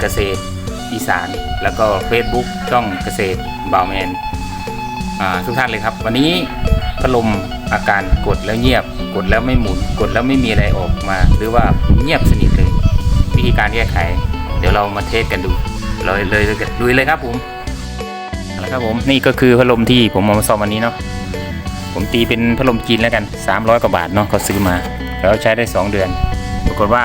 เกษตรอีสาน แล้วก็ Facebook ช่องเกษตรบ่าวแมนทุกท่านเลยครับ วันนี้พัดลมอาการกดแล้วเงียบ กดแล้วไม่หมุน กดแล้วไม่มีอะไรออกมา หรือว่าเงียบสนิทเลย วิธีการแก้ไข เดี๋ยวเรามาเทสกันดูเลยเลยเลยลุยเลยครับผมเละครับผมนี่ก็คือพัดลมที่ผมเอามาซ่อมวันนี้เนาะผมตีเป็นพัดลมจีนแล้วกัน 300 กว่าบาทเนาะเขาซื้อมา แล้วใช้ได้ 2 เดือน ปรากฏว่า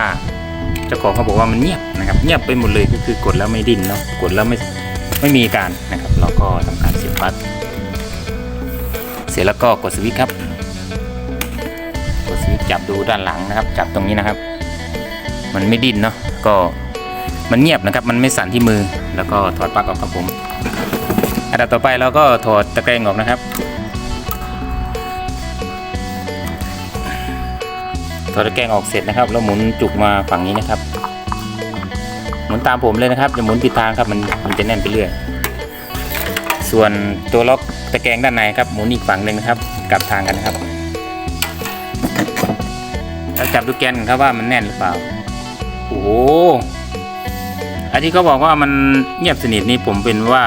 เจ้าของเขาบอกว่ามันเงียบนะครับ เงียบไปหมดเลยก็คือกดแล้วไม่ดิ้นเนาะกดแล้วไม่ไม่มีอาการนะครับ เราก็ทำการเสียบปลั๊กเสร็จแล้วก็กดสวิตช์ครับ กดสวิตช์จับดูด้านหลังนะครับ จับตรงนี้นะครับ มันไม่ดิ้นเนาะก็มันเงียบนะครับ มันไม่สั่นที่มือแล้วก็ถอดปลั๊กออกครับผมอันดับต่อไปเราก็ถอดตะแกรงออกนะครับ ถอดตะแกรงออกเสร็จนะครับแล้วหมุนจุกมาฝั่งนี้นะครับ หมุนตามผมเลยนะครับอย่าหมุนผิดทางครับมันมันจะแน่นไปเรื่อยส่วนตัวล็อกตะแกรงด้านในครับหมุนอีกฝั่งหนึ่งนะครับกลับทางกันนะครับแล้วจับดูแกนกันครับว่ามันแน่นหรือเปล่าโอ้โหอันที่เขาบอกว่ามันเงียบสนิทนี่ผมเป็นว่า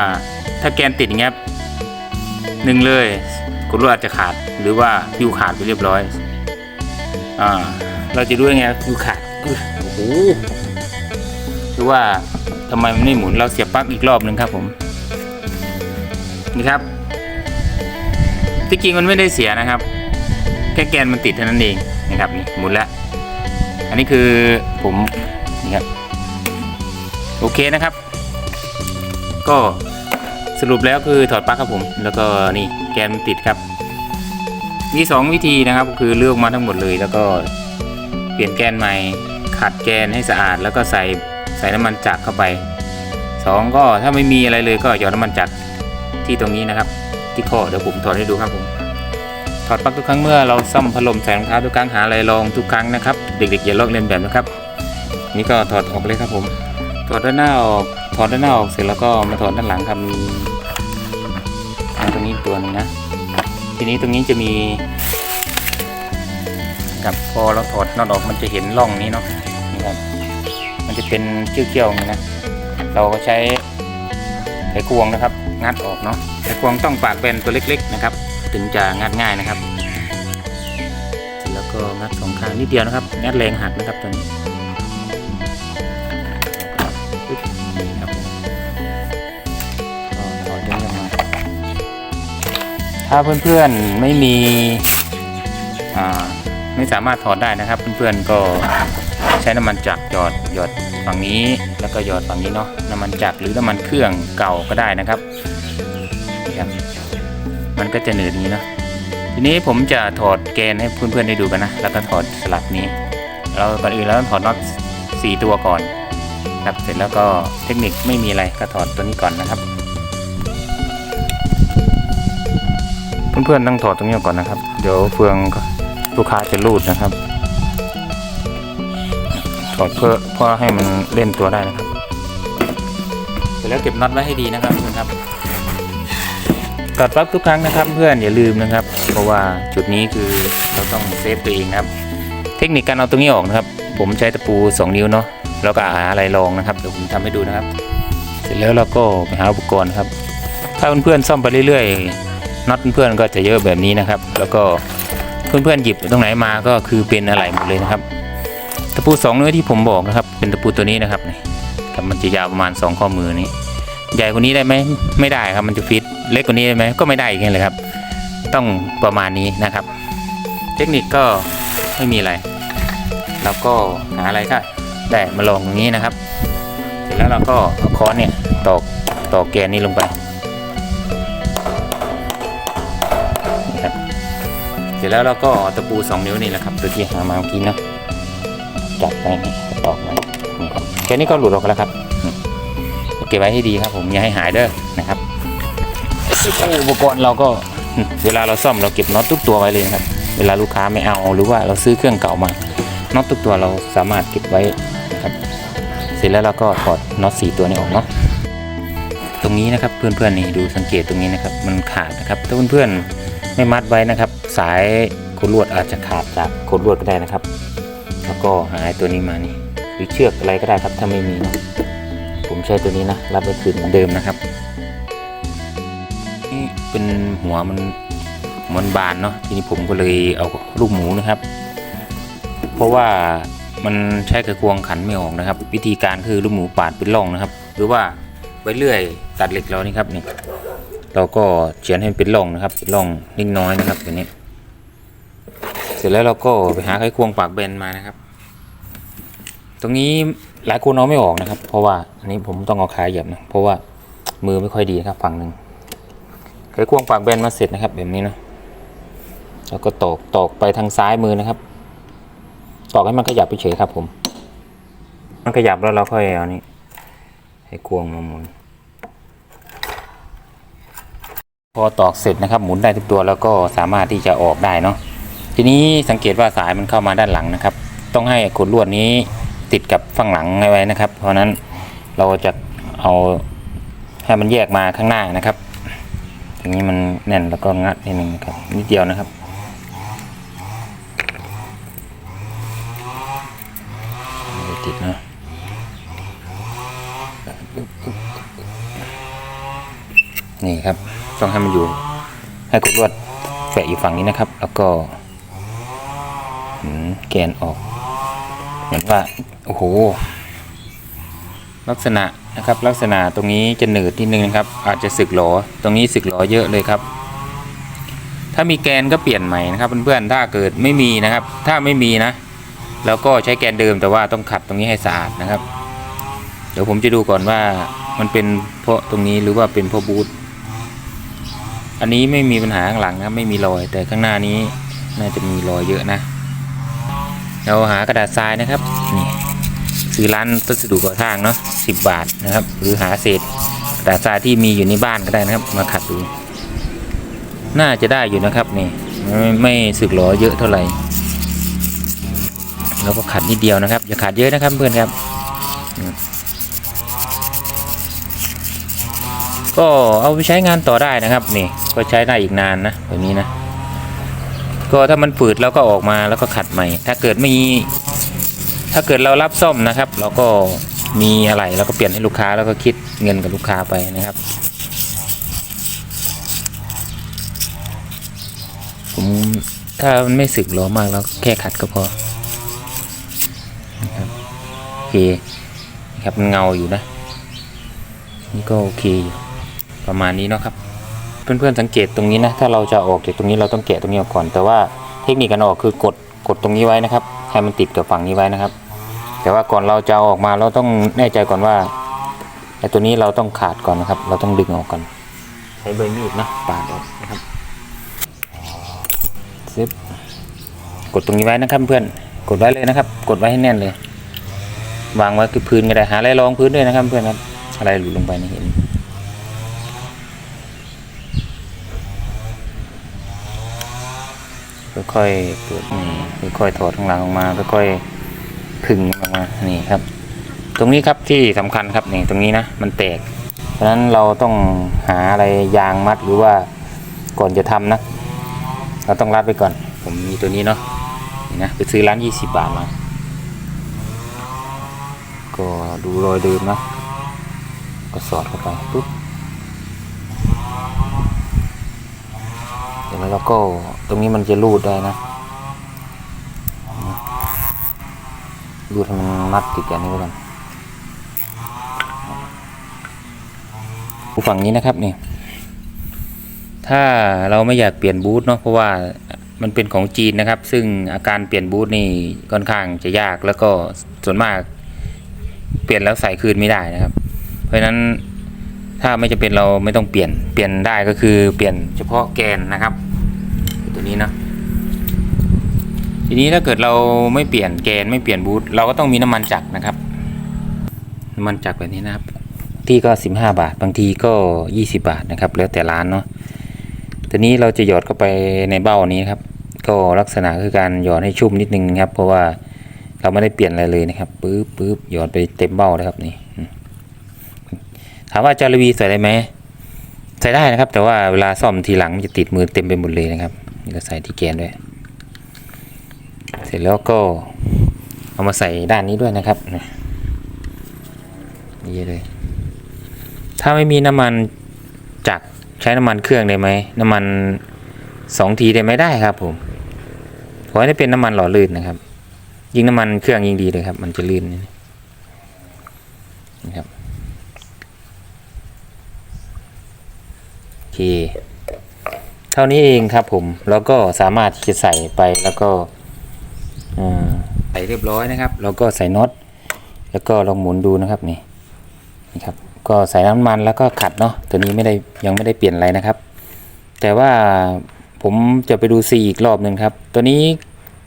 ถ้าแกนติดเงี้ยหนึ่งเลยกดลวดอาจจะขาดหรือว่าฟิวขาดไปเรียบร้อย อ่าเราจะรู้ยังไงฟิวขาดโอ้โหคือว่าทำไมมันไม่หมุนเราเสียบปลั๊กอีกรอบหนึ่งครับผมนี่ครับที่จริงมันไม่ได้เสียนะครับ แค่แกนมันติดเท่านั้นเองนะครับนี่หมุนแล้วอันนี้คือผมนี่ครับโอเคนะครับ ก็สรุปแล้วคือถอดปลั๊กครับผม แล้วก็นี่แกนมันติดครับ มีสองวิธีนะครับคือเลือกมาทั้งหมดเลย แล้วก็เปลี่ยนแกนใหม่ขัดแกนให้สะอาด แล้วก็ใส่ใส่น้ำมันจักรเข้าไปสองก็ถ้าไม่มีอะไรเลยก็หยอดน้ำมันจักรที่ตรงนี้นะครับ ที่ข้อเดี๋ยวผมถอดให้ดูครับผมถอดปลั๊กทุกครั้งเมื่อเราซ่อมพัดลมใส่รองเท้าทุกครั้งหาอะไรลองทุกครั้งนะครับ เด็กๆอย่าลอกเลียนแบบนะครับ นี่ก็ถอดออกเลยครับผม ถอดด้านหน้าออกถอดด้านหน้าออกเสร็จแล้วก็มาถอดด้านหลังครับมีอ่าตรงนี้ตัวนึงนะ ทีนี้ตรงนี้จะมีกับพอเราถอดน็อตออกมันจะเห็นร่องนี้เนาะนี่ครับมันจะเป็นเกี้ยวๆอย่างนี้นะเราก็ใช้ไขควงนะครับ งัดออกเนาะไขควงต้องปากเป็นตัวเล็ก ๆนะครับ ถึงจะงัดง่ายนะครับ แล้วก็งัดสองข้างนิดเดียวนะครับ งัดแรงหักนะครับตัวนี้ ถ้าเพื่อนๆไม่มีไม่สามารถถอดได้นะครับ เพื่อนๆก็ใช้น้ำมันจักหยอดหยอดฝั่งนี้แล้วก็หยอดฝั่งนี้เนาะน้ำมันจักหรือน้ำมันเครื่องเก่าก็ได้นะครับนี่ครับมันก็จะหนืดอยนี้เนาะทีนี้ผมจะถอดแกนให้เพื่อนๆได้ดูกันนะแล้วก็ถอดสลักนี้เราก่อนอื่นเราต้องถอดน็อตสี่ตัวก่อนครับเสร็จแล้วก็เทคนิคไม่มีอะไรก็ถอดตัวนี้ก่อนนะครับ เพื่อนๆต้องถอดตรงนี้ก่อนนะครับ เดี๋ยวเฟืองลูกค้าจะรูดนะครับ ถอดเพื่อเพื่อให้มันเล่นตัวได้นะครับ เสร็จแล้วเก็บน็อตไว้ให้ดีนะครับเพื่อนครับถอดปลั๊กทุกครั้งนะครับ เพื่อนอย่าลืมนะครับ เพราะว่าจุดนี้คือเราต้องเซฟตัวเองครับ เทคนิคการเอาตรงนี้ออกนะครับ ผมใช้ตะปู 2 นิ้วเนาะแล้วก็หาอะไรรองนะครับเดี๋ยวผมทำให้ดูนะครับ เสร็จแล้วเราก็ไปหาอุปกรณ์ครับ ถ้าเพื่อนๆซ่อมไปเรื่อยๆ น็อตเพื่อนๆก็จะเยอะแบบนี้นะครับ แล้วก็เพื่อนๆหยิบตรงไหนมาก็คือเป็นอะไรหมดเลยนะครับ ตะปูสองนิ้วที่ผมบอกนะครับ เป็นตะปูตัวนี้นะครับนี่ครับมันจะยาวประมาณ 2 ข้อมือนี้ ใหญ่กว่านี้ได้ไหมไม่ได้ครับมันจะฟิตเล็กกว่านี้ได้ไหมก็ไม่ได้อีกเลยครับ ต้องประมาณนี้นะครับ เทคนิคก็ไม่มีอะไรเราก็หาอะไรก็ได้มาลองตรงนี้นะครับ เสร็จแล้วเราก็เอาค้อนเนี่ยตอกตอกแกนนี้ลงไป ร็จแล้วเราก็เอาตะปู 2 นิ้วนี่แหละครับตัวที่หามาเมื่อกี้เนาะจับไปนี่ตอกไว้นี่ครับแค่นี้ก็หลุดออกแล้วครับนี่เก็บไว้ให้ดีครับ ผมอย่าให้หายเด้อนะครับอุปกรณ์เราก็เวลาเราซ่อมเราเก็บน็อตทุกตัวไว้เลยนะครับ เวลาลูกค้าไม่เอาหรือว่าเราซื้อเครื่องเก่ามาน็อตทุกตัวเราสามารถเก็บไว้นะครับ เสร็จแล้วเราก็ถอดน็อตสี่ตัวนี้ออกเนาะตรงนี้นะครับเพื่อนๆนี่ดูสังเกตตรงนี้นะครับ มันขาดนะครับถ้าเพื่อนๆ ไม่มัดไว้นะครับ สายโคลวดอาจจะขาดจากโคลวดก็ได้นะครับ แล้วก็หาไอ้ตัวนี้มานี่หรือเชือกอะไรก็ได้ครับถ้าไม่มีนะผมใช้ตัวนี้นะรับไว้คืนเหมือนเดิมนะครับ นี่เป็นหัวมันมันบานเนาะทีนี้ผมก็เลยเอาลูกหมูนะครับ เพราะว่ามันใช้กระควงขันไม่ออกนะครับ วิธีการคือลูกหมูปาดเป็นร่องนะครับ หรือว่าไว้เลื่อยตัดเหล็กเรานี่ครับนี่ เราก็เขียนให้มันเป็นร่องนะครับเป็นร่องนิดน้อยนะครับตัวนี้ เสร็จแล้วเราก็ไปหาไขควงปากแบนมานะครับ ตรงนี้หลายคนเอาไม่ออกนะครับ เพราะว่าอันนี้ผมต้องเอาขาเหยียบนะเพราะว่ามือไม่ค่อยดีครับฝั่งหนึ่งไขควงปากแบนมาเสร็จนะครับ แบบนี้นะแล้วก็ตอกตอกไปทางซ้ายมือนะครับ ตอกให้มันขยับไปเฉยครับผม มันขยับแล้วเราค่อยเอานี้ให้ควงมาหมุน พอตอกเสร็จนะครับ หมุนได้ทุกตัวแล้วก็สามารถที่จะออกได้เนาะทีนี้สังเกตว่าสายมันเข้ามาด้านหลังนะครับ ต้องให้ขดลวดนี้ติดกับฝั่งหลังไว้นะครับ เพราะนั้นเราจะเอาให้มันแยกมาข้างหน้านะครับอย่างนี้มันแน่นแล้วก็งัดนิดนึงนะครับนิดเดียวนะครับติดนะนี่ครับ ต้องให้มันอยู่ ให้กดลวดแฝะอยู่ฝั่งนี้นะครับ แล้วก็แกนออก เหมือนว่าโอ้โห ลักษณะนะครับ ลักษณะตรงนี้จะหนืดนิดนึงนะครับ อาจจะสึกหลอตรงนี้สึกหลอเยอะเลยครับ ถ้ามีแกนก็เปลี่ยนใหม่นะครับเพื่อนๆถ้าเกิดไม่มีนะครับ ถ้าไม่มีนะเราก็ใช้แกนเดิมแต่ว่าต้องขัดตรงนี้ให้สะอาดนะครับ เดี๋ยวผมจะดูก่อนว่ามันเป็นเพราะตรงนี้หรือว่าเป็นเพราะบูท อันนี้ไม่มีปัญหาข้างหลังนะไม่มีรอย แต่ข้างหน้านี้น่าจะมีรอยเยอะนะ เราหากระดาษทรายนะครับนี่ซื้อร้านวัสดุก่อสร้างเนาะสิบบาทนะครับ หรือหาเศษกระดาษทรายที่มีอยู่ในบ้านก็ได้นะครับ มาขัดดู น่าจะได้อยู่นะครับนี่ไม่ไม่สึกหรอเยอะเท่าไหร่แล้วก็ขัดนิดเดียวนะครับอย่าขัดเยอะนะครับเพื่อนครับ ก็เอาไปใช้งานต่อได้นะครับนี่ก็ใช้ได้อีกนานนะแบบนี้นะ ก็ถ้ามันฝืดเราก็ออกมาแล้วก็ขัดใหม่ ถ้าเกิดไม่มีถ้าเกิดเรารับซ่อมนะครับ เราก็มีอะไรเราก็เปลี่ยนให้ลูกค้าแล้วก็คิดเงินกับลูกค้าไปนะครับ ผมถ้ามันไม่สึกหรอมากเราแค่ขัดก็พอนะครับโอเคครับมันเงาอยู่นะนี่ก็โอเคอยู่ ประมาณนี้เนาะครับ เพื่อนๆสังเกตตรงนี้นะ ถ้าเราจะออกจากตรงนี้เราต้องแกะตรงนี้ออกก่อน แต่ว่าเทคนิคการออกคือกดกดตรงนี้ไว้นะครับ ให้มันติดกับฝั่งนี้ไว้นะครับ แต่ว่าก่อนเราจะอออกมาเราต้องแน่ใจก่อนว่าไอ้ตัวนี้เราต้องขาดก่อนนะครับ เราต้องดึงออกก่อน ใช้ใบมีดนะปาดออกนะครับซึบกดตรงนี้ไว้นะครับเพื่อน กดไว้เลยนะครับ กดไว้ให้แน่นเลย วางไว้คือพื้นก็ได้ หาอะไรรองพื้นด้วยนะครับเพื่อนครับ อะไรหลุดลงไปนี่เห็น ค่อยๆเปิดนี่ค่อยๆถอดข้างหลังออกมาค่อยๆขึงออกมานี่ครับ ตรงนี้ครับที่สำคัญครับนี่ตรงนี้นะมันแตก เพราะฉะนั้นเราต้องหาอะไรยางมัดหรือว่าก่อนจะทำนะ เราต้องรัดไปก่อน ผมมีตัวนี้เนาะนี่นะไปซื้อร้าน 20 บาทมาก็ดูรอยเดิมนะก็สอดเข้าไปปุ๊บ เดี๋ยว แล้วเราก็ตรงนี้มันจะรูดได้นะรูดให้มันมัดติดกันนี้ไว้ก่อนฝั่งนี้นะครับนี่ถ้าเราไม่อยากเปลี่ยนบูทเนาะเพราะว่ามันเป็นของจีนนะครับ ซึ่งอาการเปลี่ยนบูทนี่ค่อนข้างจะยากแล้วก็ส่วนมากเปลี่ยนแล้วใส่คืนไม่ได้นะครับ เพราะฉะนั้นถ้าไม่จะเป็นเราไม่ต้องเปลี่ยนเปลี่ยนได้ก็คือเปลี่ยนเฉพาะแกนนะครับ นี้นะทีนี้ถ้าเกิดเราไม่เปลี่ยนแกนไม่เปลี่ยนบูทเราก็ต้องมีน้ำมันจักรนะครับ น้ำมันจักรแบบนี้นะครับ ที่ก็สิบห้าบาท บางทีก็ยี่สิบาทนะครับ แล้วแต่ร้านเนาะตัวนี้เราจะหยอดเข้าไปในเบ้านี้ครับ ก็ลักษณะคือการหยอดให้ชุ่มนิดนึงครับ เพราะว่าเราไม่ได้เปลี่ยนอะไรเลยนะครับปึ๊บปึ๊บหยอดไปเต็มเบ้าเลยครับนี่ถามว่าจารีวีใส่ได้ไหมใส่ได้นะครับ แต่ว่าเวลาซ่อมทีหลังมันจะติดมือเต็มไปหมดเลยนะครับ นี่ก็ใส่ที่แกนด้วย เสร็จแล้วก็เอามาใส่ด้านนี้ด้วยนะครับนี่เลย ถ้าไม่มีน้ำมันจักใช้น้ำมันเครื่องได้ไหมน้ำมันสองทีได้ไหมได้ครับผมขอให้ได้เป็นน้ำมันหล่อลื่นนะครับ ยิ่งน้ำมันเครื่องยิ่งดีเลยครับ มันจะลื่นนี่นะครับโอเค เท่านี้เองครับผมแล้วก็สามารถจะใส่ไปแล้วก็ใส่เรียบร้อยนะครับ แล้วก็ใส่น็อตแล้วก็ลองหมุนดูนะครับนี่นี่ครับก็ใส่น้ำมันแล้วก็ขัดเนาะตัวนี้ไม่ได้ยังไม่ได้เปลี่ยนอะไรนะครับ แต่ว่าผมจะไปดูซีอีกรอบหนึ่งครับ ตัวนี้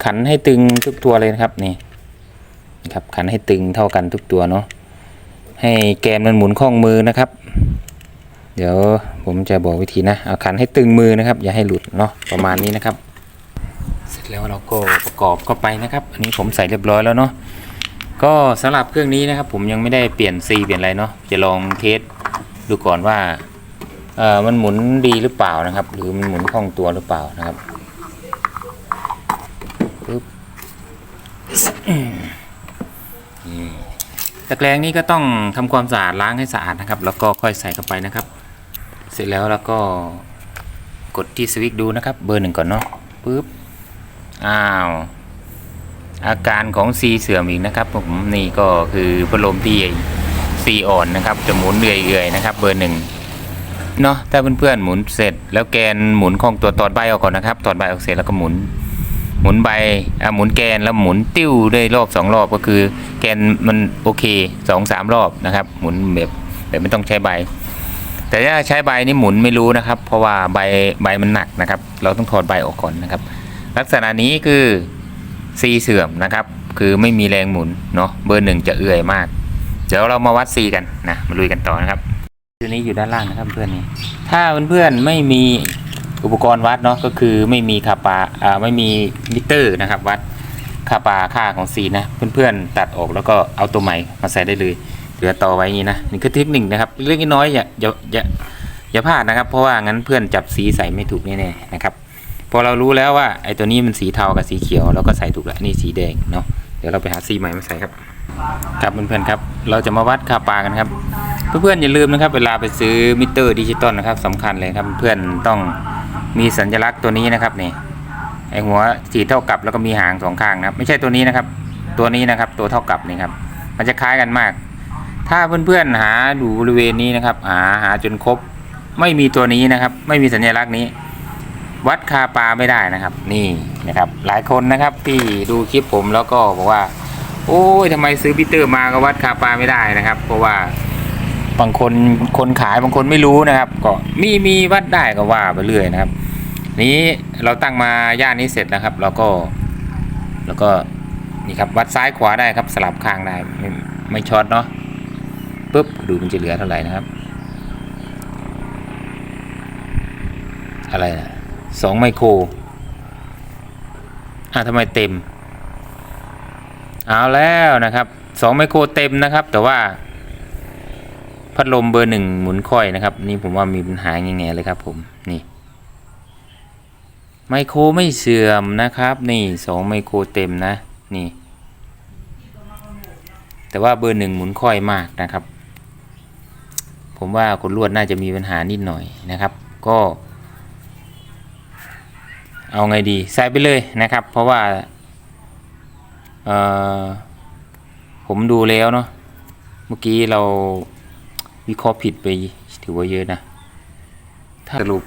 ขันให้ตึงทุกตัวเลยนะครับนี่นะครับขันให้ตึงเท่ากันทุกตัวเนาะให้แกนมันหมุนคล่องมือนะครับ เดี๋ยวผมจะบอกวิธีนะเอาขันให้ตึงมือนะครับ อย่าให้หลุดเนาะประมาณนี้นะครับ เสร็จแล้วเราก็ประกอบเข้าไปนะครับ อันนี้ผมใส่เรียบร้อยแล้วเนาะก็สำหรับเครื่องนี้นะครับ ผมยังไม่ได้เปลี่ยนซีเปลี่ยนอะไรเนาะจะลองเทสดูก่อนว่าเออมันหมุนดีหรือเปล่านะครับ หรือมันหมุนคล่องตัวหรือเปล่านะครับปึ๊บนี่ตะแกรงนี้ก็ต้องทำความสะอาดล้างให้สะอาดนะครับ แล้วก็ค่อยใส่เข้าไปนะครับ เสร็จแล้วแล้วก็กดที่สวิตดูนะครับ เบอร์หนึ่งก่อนเนาะปึ๊บอ้าวอาการของซีเสื่อมอีกนะครับผมนี่ก็คือพัดลมที่ซีอ่อนนะครับจะหมุนเรื่อยๆนะครับ เบอร์หนึ่งเนาะถ้าเพื่อนๆหมุนเสร็จ แล้วแกนหมุนของตัวตอดใบออกก่อนนะครับตอดใบออกเสร็จแล้วก็หมุน หมุนใบอะหมุนแกนแล้วหมุนติ้วได้รอบสองรอบก็คือ แกนมันโอเคสองสามรอบนะครับ หมุนแบบแบบไม่ต้องใช้ใบ แต่ถ้าใช้ใบนี่หมุนไม่รู้นะครับ เพราะว่าใบใบมันหนักนะครับ เราต้องถอดใบออกก่อนนะครับ ลักษณะนี้คือซีเสื่อมนะครับ คือไม่มีแรงหมุนเนาะเบอร์หนึ่งจะเอื่อยมาก เดี๋ยวเรามาวัดซีกันนะมาลุยกันต่อนะครับตัวนี้อยู่ด้านล่างนะครับเพื่อนนี่ถ้าเพื่อนๆไม่มีอุปกรณ์วัดเนาะก็คือไม่มีคาปาอ่าไม่มีมิเตอร์นะครับ วัดคาปาค่าของซีนะเพื่อนๆตัดออกแล้วก็เอาตัวใหม่มาใส่ได้เลย เหลือต่อไว้นี้นะนี่คือเทคนิคนะครับเล็กน้อยอย่าอย่าอย่าอย่าพลาดนะครับ เพราะว่างั้นเพื่อนจับสีใส่ไม่ถูกแน่ๆนะครับพอเรารู้แล้วว่าไอ้ตัวนี้มันสีเทากับสีเขียวเราก็ใส่ถูกแล้วนี่สีแดงเนาะเดี๋ยวเราไปหาสีใหม่มาใส่ครับครับเพื่อนๆครับ เราจะมาวัดค่าปลากันครับ เพื่อนๆอย่าลืมนะครับ เวลาไปซื้อมิเตอร์ดิจิตอลนะครับสำคัญเลยครับเพื่อนต้องมีสัญลักษณ์ตัวนี้นะครับนี่ไอหัวสีเท่ากับแล้วก็มีหางสองข้างนะครับ ไม่ใช่ตัวนี้นะครับ ตัวนี้นะครับ ตัวเท่ากับนี่ครับ มันจะคล้ายกันมาก ถ้าเพื่อนๆหาดูบริเวณนี้นะครับ หาหาจนครบ ไม่มีตัวนี้นะครับ ไม่มีสัญลักษณ์นี้ วัดคาปลาไม่ได้นะครับ นี่นะครับ หลายคนนะครับที่ดูคลิปผมแล้วก็บอกว่า โอ้ยทำไมซื้อพิเตอร์มาก็วัดคาปลาไม่ได้นะครับ เพราะว่าบางคนคนขายบางคนไม่รู้นะครับ ก็มีมีวัดได้ก็ว่าไปเรื่อยนะครับ นี้เราตั้งมาย่านนี้เสร็จนะครับ เราก็ แล้วก็นี่ครับวัดซ้ายขวาได้ครับสลับข้างได้ไม่ไม่ช็อตเนาะ ปุ๊บดูมันจะเหลือเท่าไหร่นะครับ อะไรนะสองไมโครอ่าทำไมเต็ม เอาแล้วนะครับสองไมโครเต็มนะครับ แต่ว่า พัดลมเบอร์หนึ่งหมุนค่อยนะครับ นี่ผมว่ามีปัญหาแง่ๆเลยครับผมนี่ไมโครไม่เสื่อมนะครับ นี่สองไมโครเต็มนะนี่ แต่ว่าเบอร์หนึ่งหมุนค่อยมากนะครับ ผมว่าขนลวดน่าจะมีปัญหานิดหน่อยนะครับ ก็ เอาไงดีใส่ไปเลยนะครับ เพราะว่าเอ่อผมดูแล้วเนาะเมื่อกี้เราวิเคราะห์ผิดไปถือว่าเยอะนะถ้าสรุป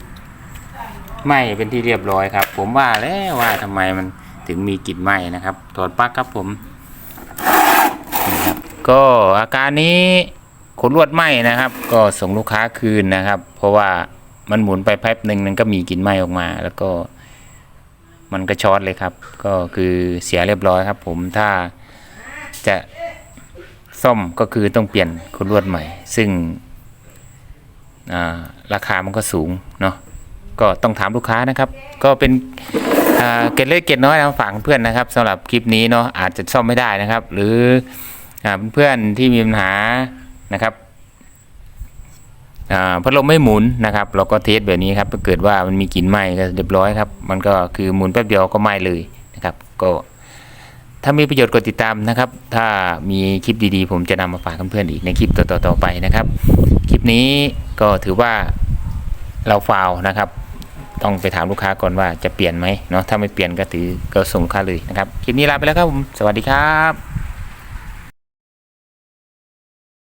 ไหมเป็นที่เรียบร้อยครับ ผมว่าแล้วว่าทำไมมันถึงมีกลิ่นไหมนะครับถอดปลั๊กครับผมนี่ครับก็อาการนี้ ขนลวดไหมนะครับ ก็ส่งลูกค้าคืนนะครับ เพราะว่ามันหมุนไปแป๊บหนึ่งมันก็มีกลิ่นไหมออกมา แล้วก็มันก็ช็อตเลยครับ ก็คือเสียเรียบร้อยครับ ผมถ้าจะซ่อมก็คือต้องเปลี่ยนคนลวดใหม่ ซึ่งาราคามันก็สูงเนาะก็ต้องถามลูกค้านะครับ ก็เป็นเกร็ดเล็กเกร็ดน้อยนะฝากเพื่อนนะครับสำหรับคลิปนี้เนาะอาจจะซ่อมไม่ได้นะครับ หรือเพื่อนที่มีปัญหา นะครับพัดลมไม่หมุนนะครับ เราก็เทสแบบนี้ครับเกิดว่ามันมีกลิ่นไหม้ก็เรียบร้อยครับ มันก็คือหมุนแป๊บเดียวก็ไหม้เลยนะครับ ก็ถ้ามีประโยชน์กดติดตามนะครับ ถ้ามีคลิปดีๆ ผมจะนำมาฝากเพื่อนๆอีกในคลิปต่อๆไปนะครับ คลิปนี้ก็ถือว่าเราฟาวนะครับ ต้องไปถามลูกค้าก่อนว่าจะเปลี่ยนไหมเนาะถ้าไม่เปลี่ยนก็ถือก็ส่งค้าเลยนะครับ คลิปนี้ลาไปแล้วครับผมสวัสดีครับ